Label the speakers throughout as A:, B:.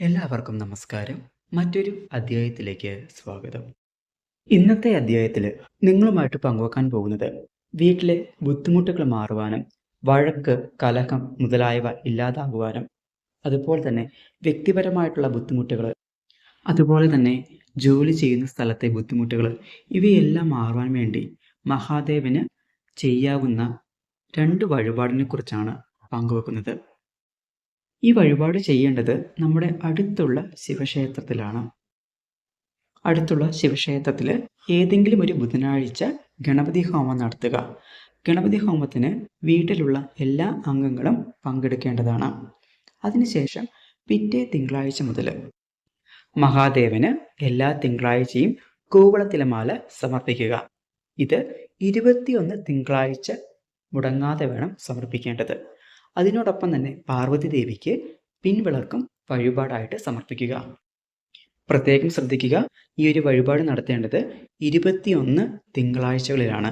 A: എല്ലാവർക്കും നമസ്കാരം. മറ്റൊരു അധ്യായത്തിലേക്ക് സ്വാഗതം. ഇന്നത്തെ അധ്യായത്തിൽ നിങ്ങളുമായിട്ട് പങ്കുവെക്കാൻ പോകുന്നത് വീട്ടിലെ ബുദ്ധിമുട്ടുകൾ മാറുവാനും വഴക്ക് കലഹം മുതലായവ ഇല്ലാതാകുവാനും അതുപോലെ തന്നെ വ്യക്തിപരമായിട്ടുള്ള ബുദ്ധിമുട്ടുകൾ അതുപോലെ തന്നെ ജോലി ചെയ്യുന്ന സ്ഥലത്തെ ബുദ്ധിമുട്ടുകൾ ഇവയെല്ലാം മാറുവാൻ വേണ്ടി മഹാദേവന് ചെയ്യാവുന്ന രണ്ട് വഴിപാടിനെ കുറിച്ചാണ് പങ്കുവെക്കുന്നത്. ഈ വഴിപാട് ചെയ്യേണ്ടത് നമ്മുടെ അടുത്തുള്ള ശിവക്ഷേത്രത്തിലാണ്. അടുത്തുള്ള ശിവക്ഷേത്രത്തിൽ ഏതെങ്കിലും ഒരു ബുധനാഴ്ച ഗണപതി ഹോമം നടത്തുക. ഗണപതി ഹോമത്തിന് വീട്ടിലുള്ള എല്ലാ അംഗങ്ങളും പങ്കെടുക്കേണ്ടതാണ്. അതിനുശേഷം പിറ്റേ തിങ്കളാഴ്ച മുതൽ മഹാദേവന് എല്ലാ തിങ്കളാഴ്ചയും കൂവളത്തിലമാല സമർപ്പിക്കുക. ഇത് ഇരുപത്തിയൊന്ന് തിങ്കളാഴ്ച മുടങ്ങാതെ വേണം സമർപ്പിക്കേണ്ടത്. അതിനോടൊപ്പം തന്നെ പാർവതി ദേവിക്ക് പിൻവിളക്കും വഴിപാടായിട്ട് സമർപ്പിക്കുക. പ്രത്യേകം ശ്രദ്ധിക്കുക ഈ ഒരു വഴിപാട് നടത്തേണ്ടത് ഇരുപത്തിയൊന്ന് തിങ്കളാഴ്ചകളിലാണ്.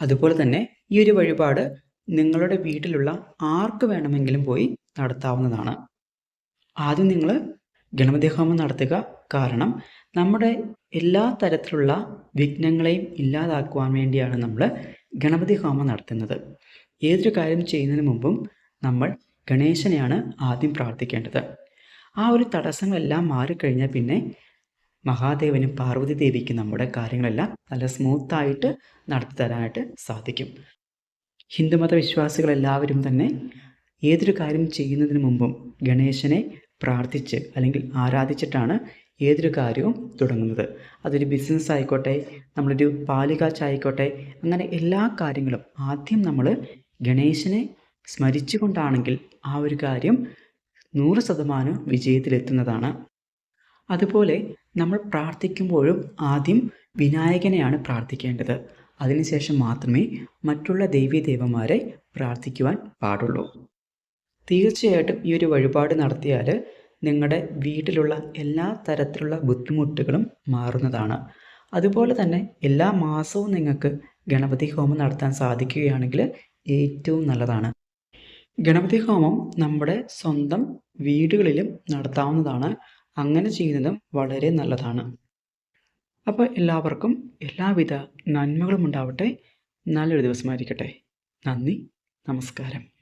A: അതുപോലെ തന്നെ ഈ ഒരു വഴിപാട് നിങ്ങളുടെ വീട്ടിലുള്ള ആർക്ക് വേണമെങ്കിലും പോയി നടത്താവുന്നതാണ്. ആദ്യം നിങ്ങൾ ഗണപതി ഹോമം നടത്തുക. കാരണം നമ്മുടെ എല്ലാ തരത്തിലുള്ള വിഘ്നങ്ങളെയും ഇല്ലാതാക്കുവാൻ വേണ്ടിയാണ് നമ്മൾ ഗണപതി ഹോമം നടത്തുന്നത്. ഏതൊരു കാര്യം ചെയ്യുന്നതിന് മുമ്പും നമ്മൾ ഗണേശനെയാണ് ആദ്യം പ്രാർത്ഥിക്കേണ്ടത്. ആ ഒരു തടസ്സങ്ങളെല്ലാം മാറിക്കഴിഞ്ഞാൽ പിന്നെ മഹാദേവനും പാർവതി ദേവിക്കും നമ്മുടെ കാര്യങ്ങളെല്ലാം നല്ല സ്മൂത്തായിട്ട് നടത്തി തരാനായിട്ട് സാധിക്കും. ഹിന്ദുമത വിശ്വാസികളെല്ലാവരും തന്നെ ഏതൊരു കാര്യം ചെയ്യുന്നതിന് മുമ്പും ഗണേശനെ പ്രാർത്ഥിച്ച് അല്ലെങ്കിൽ ആരാധിച്ചിട്ടാണ് ഏതൊരു കാര്യവും തുടങ്ങുന്നത്. അതൊരു ബിസിനസ് ആയിക്കോട്ടെ നമ്മളൊരു പാലികാച്ച ആയിക്കോട്ടെ അങ്ങനെ എല്ലാ കാര്യങ്ങളും ആദ്യം നമ്മൾ ഗണേശനെ സ്മരിച്ചുകൊണ്ടാണെങ്കിൽ ആ ഒരു കാര്യം നൂറ് ശതമാനം വിജയത്തിലെത്തുന്നതാണ്. അതുപോലെ നമ്മൾ പ്രാർത്ഥിക്കുമ്പോഴും ആദ്യം വിനായകനെയാണ് പ്രാർത്ഥിക്കേണ്ടത്. അതിനുശേഷം മാത്രമേ മറ്റുള്ള ദേവീദേവന്മാരെ പ്രാർത്ഥിക്കുവാൻ പാടുള്ളൂ. തീർച്ചയായിട്ടും ഈ ഒരു വഴിപാട് നടത്തിയാൽ നിങ്ങളുടെ വീട്ടിലുള്ള എല്ലാ തരത്തിലുള്ള ബുദ്ധിമുട്ടുകളും മാറുന്നതാണ്. അതുപോലെ തന്നെ എല്ലാ മാസവും നിങ്ങൾക്ക് ഗണപതി ഹോമം നടത്താൻ സാധിക്കുകയാണെങ്കിൽ ഏറ്റവും നല്ലതാണ്. ഗണപതി ഹോമം നമ്മുടെ സ്വന്തം വീടുകളിലും നടത്താവുന്നതാണ്. അങ്ങനെ ചെയ്യുന്നതും വളരെ നല്ലതാണ്. അപ്പോൾ എല്ലാവർക്കും എല്ലാവിധ നന്മകളും ഉണ്ടാവട്ടെ. നല്ലൊരു ദിവസമായിരിക്കട്ടെ. നന്ദി. നമസ്കാരം.